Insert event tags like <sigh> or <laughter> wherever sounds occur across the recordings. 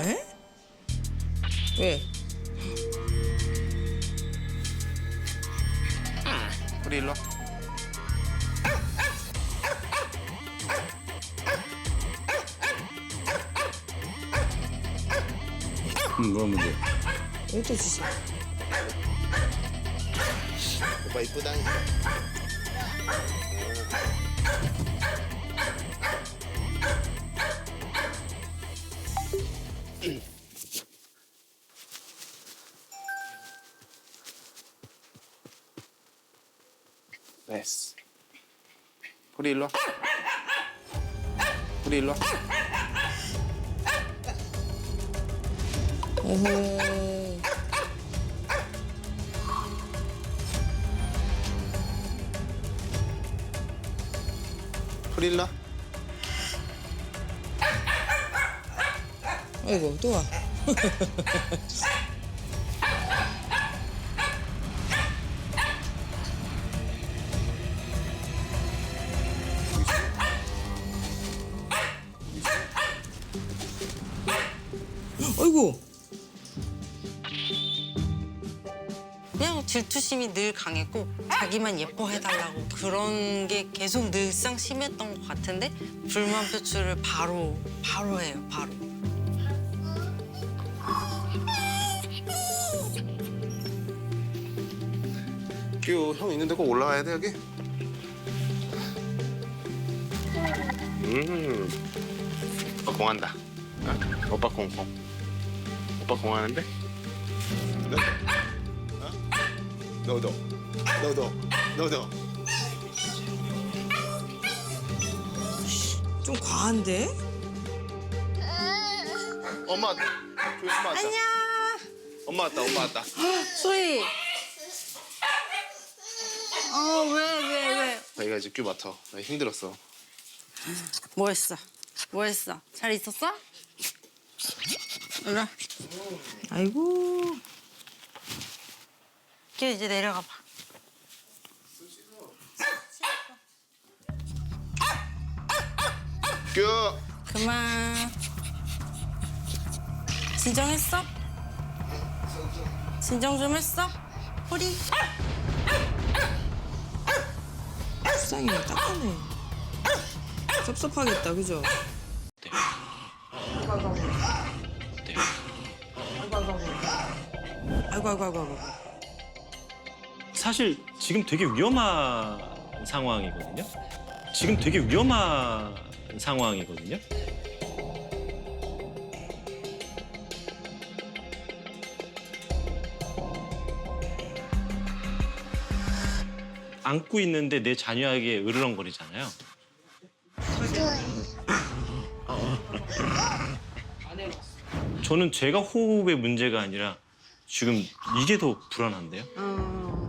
에? 왜? 우리 일로 우리 일로 와. 우리 일로 와. 에헤이. 우리 일로 와. 아이고 또 와. <laughs> 질투심이 늘 강했고 자기만 예뻐해달라고 그런 게 계속 늘상 심했던 것 같은데 불만 표출을 바로 바로 해요 바로 규, 형 있는데 꼭 올라가야 돼 여기. 음. 오빠 공한다. 어? 오빠 공 공. 오빠 공하는데? 너? <laughs> 어? 너도. 너도. 너도. 좀 과한데? 엄마 왔다. 규 엄마 왔다. 안녕. 엄마 왔다. 엄마 왔다. 소희 어왜 왜 왜? 자기가 이제 규 맡아. 나 힘들었어. 뭐 했어? 뭐 했어? 잘 있었어? 그래 아이고 걔 이제 내려가 봐 규. 그만 진정했어? 진정 좀 했어? 호리 불쌍해 딱하네. 섭섭하겠다 그죠? 아이고 아이고 아이고 아이고. 사실 지금 되게 위험한 상황이거든요. 지금 되게 위험한 상황이거든요. 안고 있는데 내 자녀에게 으르렁거리잖아요. 저는 제가 호흡의 문제가 아니라 지금 이게 더 불안한데요.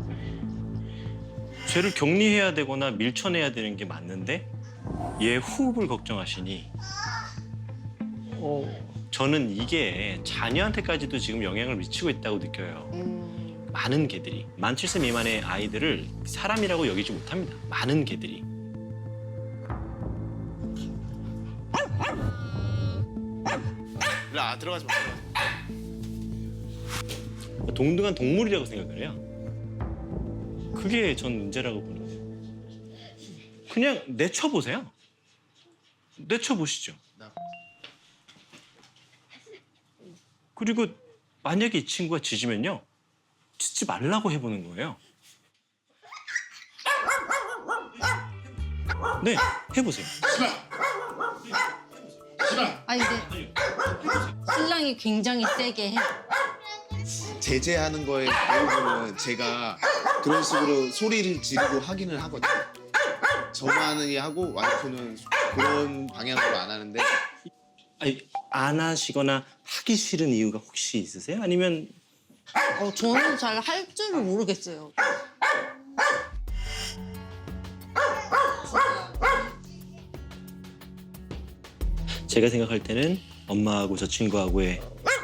쟤를 격리해야 되거나 밀쳐내야 되는 게 맞는데 얘 호흡을 걱정하시니 어, 저는 이게 자녀한테까지도 지금 영향을 미치고 있다고 느껴요. 많은 개들이 만 7세 미만의 아이들을 사람이라고 여기지 못합니다. 많은 개들이. 일로 와. 들어가지 마. 동등한 동물이라고 생각을 해요. 그게 전 문제라고 보는데. 그냥 내쳐보세요. 내쳐보시죠. 그리고 만약에 이 친구가 짖으면요. 짖지 말라고 해보는 거예요. 네, 해보세요. 아니 근데 신랑이 굉장히 세게 해 제재하는 거에 대부분은 제가 그런 식으로 소리를 지르고 하기는 하거든요. 저만이 하고 와이프는 그런 방향으로 안 하는데 아니, 안 하시거나 하기 싫은 이유가 혹시 있으세요? 아니면 어, 저는 잘 할 줄을 모르겠어요 제가 생각할 때는 엄마하고 저 친구하고의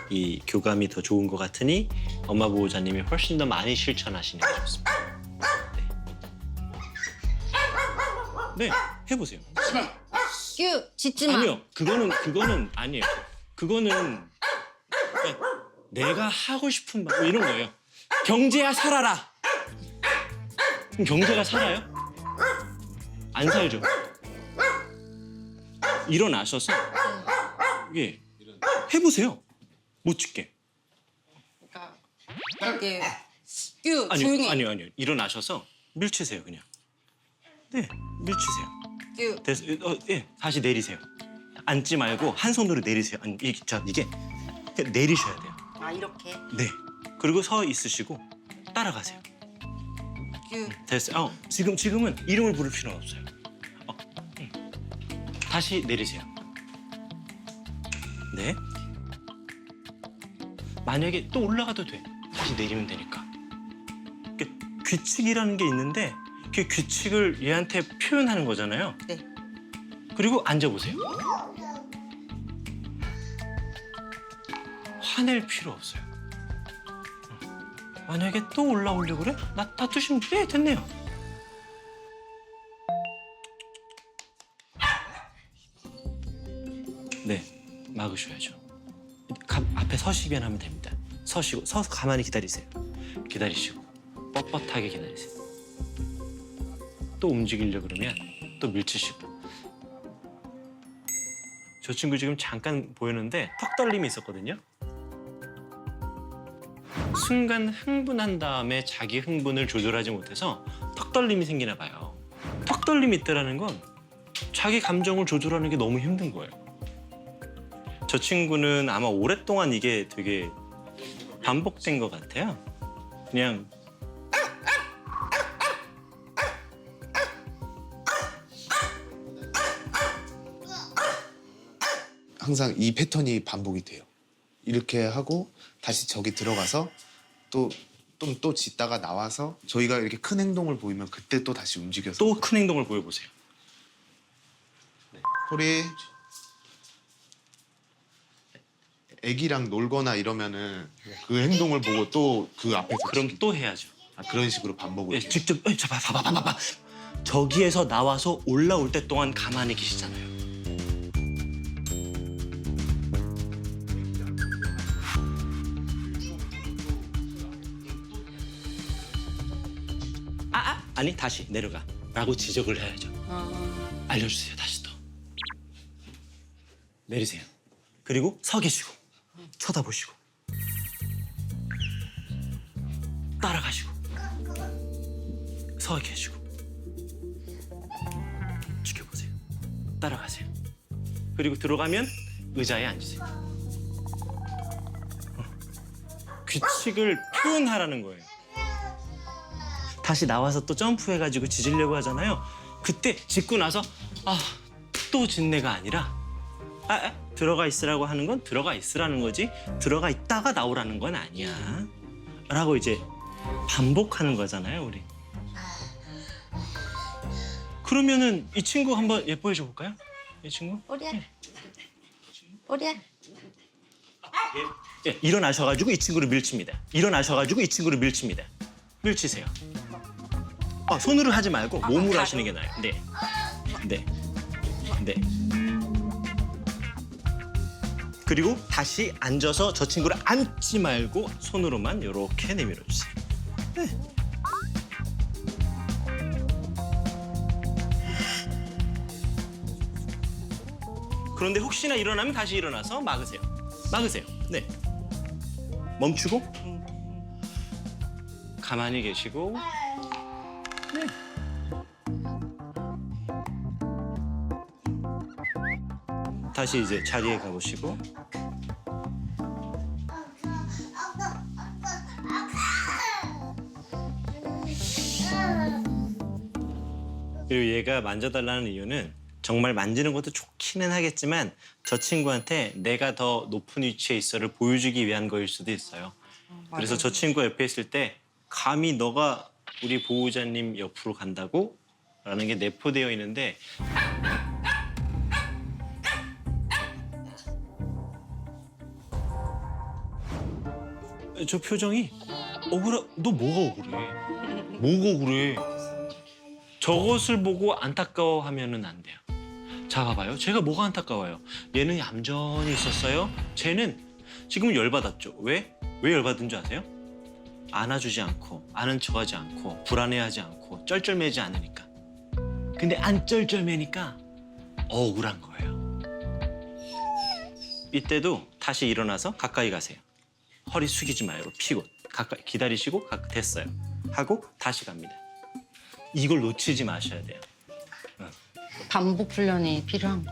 이 교감이 더 좋은 것 같으니 엄마 보호자님이 훨씬 더 많이 실천하시는 게 좋습니다. 네, 네 해보세요. 규 짖지 마 아니요, 그거는 그거는 아니에요. 그거는 그러니까 내가 하고 싶은 말 이런 거예요. 경제야 살아라. 그럼 경제가 살아요? 안 살죠. 일어나셔서 예 해보세요. 못 찍게. 그러니까 이게 큐 아니요 조용히 아니요 아니요 일어나셔서 밀치세요 그냥. 네 밀치세요. 큐 됐, 어, 예, 다시 내리세요. 앉지 말고 한 손으로 내리세요. 아니, 이, 자, 이게 내리셔야 돼요. 아 이렇게 네. 그리고 서 있으시고 따라가세요. 큐 됐어요. 어, 지금 지금은 이름을 부를 필요는 없어요. 어, 음. 다시 내리세요. 네. 만약에 또 올라가도 돼. 다시 내리면 되니까. 그 규칙이라는 게 있는데 그 규칙을 얘한테 표현하는 거잖아요. 네. 그리고 앉아보세요. 화낼 필요 없어요. 만약에 또 올라오려고 그래? 나 놔두시면 돼 됐네요. 네, 막으셔야죠. 가, 앞에 서시기만 하면 됩니다. 서시고 서서 가만히 기다리세요. 기다리시고 뻣뻣하게 기다리세요. 또 움직이려 그러면 또 밀치시고. 저 친구 지금 잠깐 보였는데 턱 떨림이 있었거든요. 순간 흥분한 다음에 자기 흥분을 조절하지 못해서 턱 떨림이 생기나 봐요. 턱 떨림이 있다라는 건 자기 감정을 조절하는 게 너무 힘든 거예요. 저 친구는 아마 오랫동안 이게 되게 반복된 것 같아요. 그냥 항상 이 패턴이 반복이 돼요. 이렇게 하고 다시 저기 들어가서 또좀또 짖다가 나와서 저희가 이렇게 큰 행동을 보이면 그때 또 다시 움직여서 또 큰 행동을 보여보세요. 소리 애기랑 놀거나 이러면은 그 행동을 보고 또 그 앞에서 그럼 또 해야죠. 아, 그런 식으로 반복을 예, 해요. 직접 에, 자, 봐봐, 봐 봐, 봐 봐. 저기에서 나와서 올라올 때 동안 가만히 계시잖아요. 아, 아, 아니 다시 내려가 라고 지적을 해야죠. 아, 알려주세요, 다시 또. 내리세요. 그리고 서 계시고 쳐다보시고 따라가시고 서 계시고 지켜보세요. 따라가세요. 그리고 들어가면 의자에 앉으세요. 어. 규칙을 표현하라는 거예요. 다시 나와서 또 점프해가지고 짖으려고 하잖아요. 그때 짖고 나서 아 또 짖네가 아니라 아, 아, 들어가 있으라고 하는 건 들어가 있으라는 거지 들어가 있다가 나오라는 건 아니야. 라고 이제 반복하는 거잖아요, 우리. 그러면은 이 친구 한번 예뻐해 줘 볼까요? 이 친구? 오리야 오리야 예, 일어나셔가지고 이 친구를 밀칩니다. 일어나셔가지고 이 친구를 밀칩니다. 밀치세요. 아, 손으로 하지 말고 몸으로 하시는 게 나아요. 네, 네, 네. 그리고 다시 앉아서 저 친구를 앉지 말고 손으로만 이렇게 내밀어 주세요. 네. 그런데 혹시나 일어나면 다시 일어나서 막으세요. 막으세요. 네. 멈추고 가만히 계시고 네. 다시 이제 자리에 가보시고 그리고 얘가 만져달라는 이유는 정말 만지는 것도 좋기는 하겠지만 저 친구한테 내가 더 높은 위치에 있어를 보여주기 위한 거일 수도 있어요. 그래서 저 친구 옆에 있을 때 감히 너가 우리 보호자님 옆으로 간다고? 라는 게 내포되어 있는데 저 표정이 억울하... 너 뭐가 억울해? 뭐가 억울해? 저것을 보고 안타까워하면은 안 돼요. 자, 봐봐요. 제가 뭐가 안타까워요? 얘는 얌전히 있었어요. 쟤는 지금은 열받았죠. 왜? 왜 열받은 줄 아세요? 안아주지 않고 아는 척하지 않고 불안해하지 않고 쩔쩔매지 않으니까. 근데 안 쩔쩔매니까 억울한 거예요. 이때도 다시 일어나서 가까이 가세요. 허리 숙이지 말고 피고 가까이 기다리시고 가- 됐어요. 하고 다시 갑니다. 이걸 놓치지 마셔야 돼요. 반복 훈련이 필요한 거.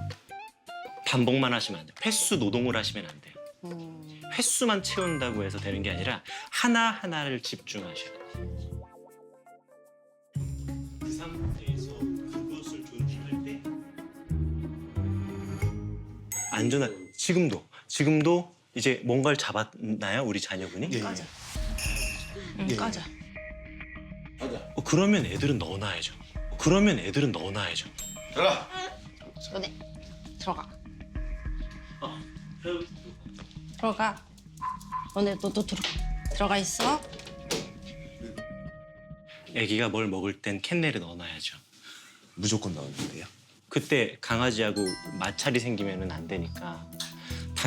반복만 하시면 안 돼요. 횟수 노동을 하시면 안 돼요. 음. 횟수만 채운다고 해서 되는 게 아니라 하나 하나를 집중하셔야 돼요. 그 상태에서 그것을 존중할 때 안전한 지금도 지금도 이제 뭔가를 잡았나요 우리 자녀분이? 예, 예. 응, 예. 까자. 어, 그러면 애들은 넣어놔야죠. 그러면 애들은 넣어놔야죠. 너네 들어가. 어. 들어가. 너네 너도 들어. 들어가 있어. 아기가 뭘 먹을 땐 캔넬에 넣어놔야죠. 무조건 넣었는데요. 그때 강아지하고 마찰이 생기면 안 되니까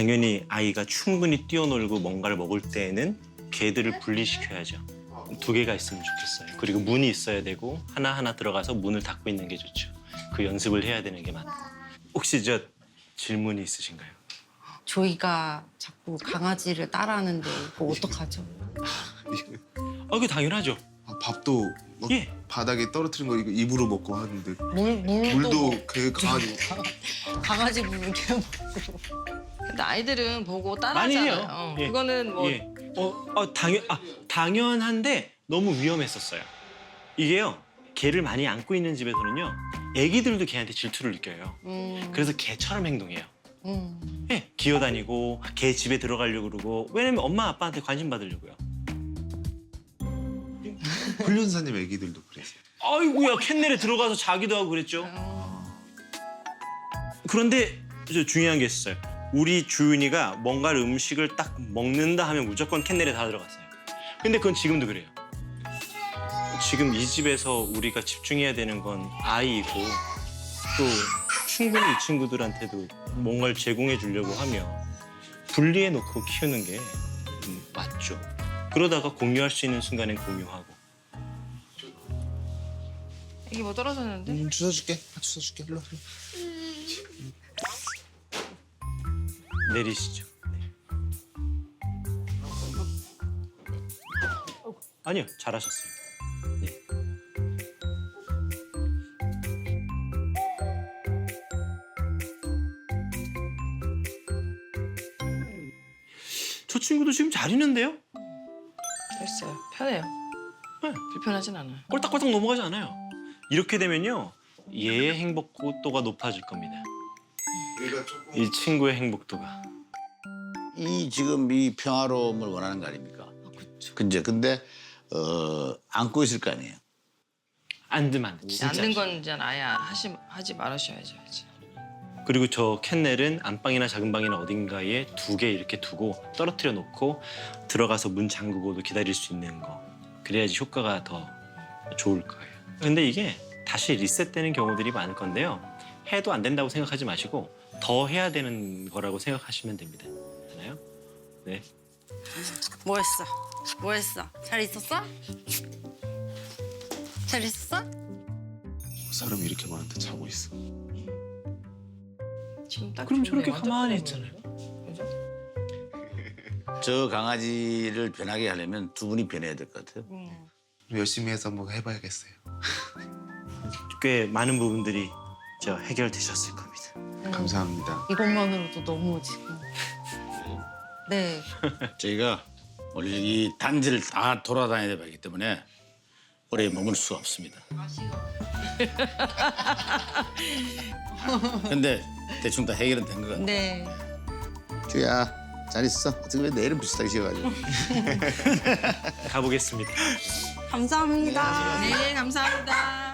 당연히 아이가 충분히 뛰어놀고 뭔가를 먹을 때에는 개들을 분리시켜야죠. 두 개가 있으면 좋겠어요. 그리고 문이 있어야 되고 하나하나 들어가서 문을 닫고 있는 게 좋죠. 그 연습을 해야 되는 게 맞다. 혹시 저 질문이 있으신가요? 조이가 자꾸 강아지를 따라하는데 이거 어떡하죠? 아, 그게 당연하죠. 아, 밥도 막 예. 바닥에 떨어뜨린 거 이거 입으로 먹고 하는데 물 물도 물도 뭐- 그 강아지 <laughs> 강아지 물을 계속 근데 아이들은 보고 따라하잖아요. 어, 예. 그거는 뭐 예. 어, 어, 당연 아, 당연한데 너무 위험했었어요. 이게요. 개를 많이 안고 있는 집에서는요. 애기들도 개한테 질투를 느껴요. 음, 그래서 개처럼 행동해요. 음. 예, 기어다니고 개 집에 들어가려고 그러고 왜냐면 엄마 아빠한테 관심 받으려고요. <laughs> 훈련사님 애기들도 그랬어요. 아이고야 캔넬에 들어가서 자기도 하고 그랬죠. 그런데 저 중요한 게 있어요. 우리 주윤이가 뭔가를 음식을 딱 먹는다 하면 무조건 캔넬에 다 들어갔어요. 근데 그건 지금도 그래요. 지금 이 집에서 우리가 집중해야 되는 건 아이이고 또 충분히 이 친구들한테도 뭔가를 제공해 주려고 하면 분리해 놓고 키우는 게 음, 맞죠. 그러다가 공유할 수 있는 순간엔 공유하고 이게 뭐 떨어졌는데? 음, 주워 줄게. 아, 주워 줄게. 일로 와. 내리시죠. 네. 아니요, 잘하셨어요. 네. 저 친구도 지금 잘 있는데요? 됐어요. 편해요. 네. 불편하진 않아요. 꼴딱꼴딱 넘어가지 않아요. 이렇게 되면요, 얘의 행복 도가 높아질 겁니다. 이 친구의 행복도가. 이 지금 이 평화로움을 원하는 거 아닙니까? 근데 근데 어 안고 있을 거 아니에요. 앉으면 안 돼. 진짜. 앉는 건 이제 아예 하시 하지 말으셔야죠. 이제. 그리고 저 캔넬은 안방이나 작은 방이나 어딘가에 두 개 이렇게 두고 떨어뜨려 놓고 들어가서 문 잠그고도 기다릴 수 있는 거. 그래야지 효과가 더 좋을 거예요. 근데 이게 다시 리셋되는 경우들이 많을 건데요. 해도 안 된다고 생각하지 마시고 더 해야 되는 거라고 생각하시면 됩니다. 되나요? 네. 뭐 했어? 뭐 했어? 잘 있었어? 잘 있었어? 사람이 이렇게 많은데 자고 있어. 지금 딱 그럼. 저렇게 가만히 있잖아요. 저 강아지를 변하게 하려면 두 분이 변해야 될 것 같아요. 음. 열심히 해서 한번 해봐야겠어요. 꽤 많은 부분들이 저 해결되셨을 겁니다. 감사합니다. 이것만으로도 너무 지금. 네. <laughs> 저희가 원래 이 단지를 다 돌아다녀야 되기 때문에 오래 머물 수가 없습니다. <laughs> 근데 대충 다 해결은 된 것 같아요. 네. 주야 잘 있어. 어떻게 왜 내일은 비슷하게 지어가지고. <laughs> 가보겠습니다. 감사합니다. 네, 감사합니다.